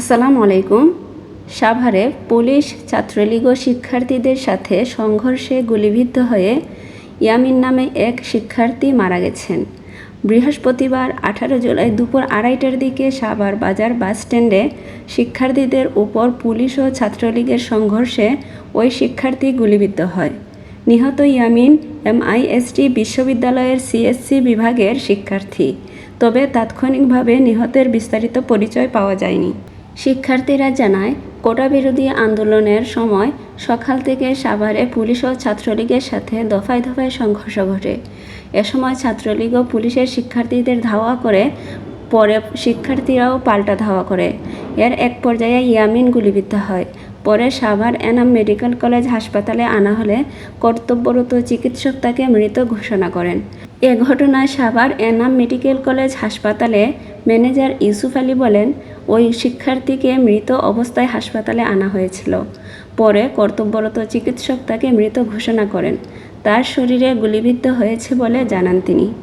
আসসালামু আলাইকুম। সাভারে পুলিশ, ছাত্রলীগ শিক্ষার্থীদের সাথে সংঘর্ষে গুলিবিদ্ধ হয়ে ইয়ামিন নামে এক শিক্ষার্থী মারা গেছেন। বৃহস্পতিবার আঠারো জুলাই দুপুর আড়াইটার দিকে সাভার বাজার বাসস্ট্যান্ডে শিক্ষার্থীদের উপর পুলিশ ও ছাত্রলীগের সংঘর্ষে ওই শিক্ষার্থী গুলিবিদ্ধ হয়। নিহত ইয়ামিন এমআইএসটি বিশ্ববিদ্যালয়ের সিএসসি বিভাগের শিক্ষার্থী, তবে তাৎক্ষণিকভাবে নিহতের বিস্তারিত পরিচয় পাওয়া যায়নি। শিক্ষার্থীরা জানায়, কোটা বিরোধী আন্দোলনের সময় সকাল থেকে সাভারে পুলিশ ও ছাত্রলীগের সাথে দফায় দফায় সংঘর্ষ ঘটে। এ সময় ছাত্রলীগ ও পুলিশের শিক্ষার্থীদের ধাওয়া করে, পরে শিক্ষার্থীরাও পাল্টা ধাওয়া করে। এর এক পর্যায়ে ইয়ামিন গুলিবিদ্ধ হয়। পরে সাভার এনাম মেডিকেল কলেজ হাসপাতালে আনা হলে কর্তব্যরত চিকিৎসক তাকে মৃত ঘোষণা করেন। এ ঘটনায় সাভার এনাম মেডিকেল কলেজ হাসপাতালে ম্যানেজার ইউসুফ আলী বলেন, ওই শিক্ষার্থীকে মৃত অবস্থায় হাসপাতালে আনা হয়েছিল। পরে কর্তব্যরত চিকিৎসক তাকে মৃত ঘোষণা করেন। তার শরীরে গুলিবিদ্ধ হয়েছে বলে জানান তিনি।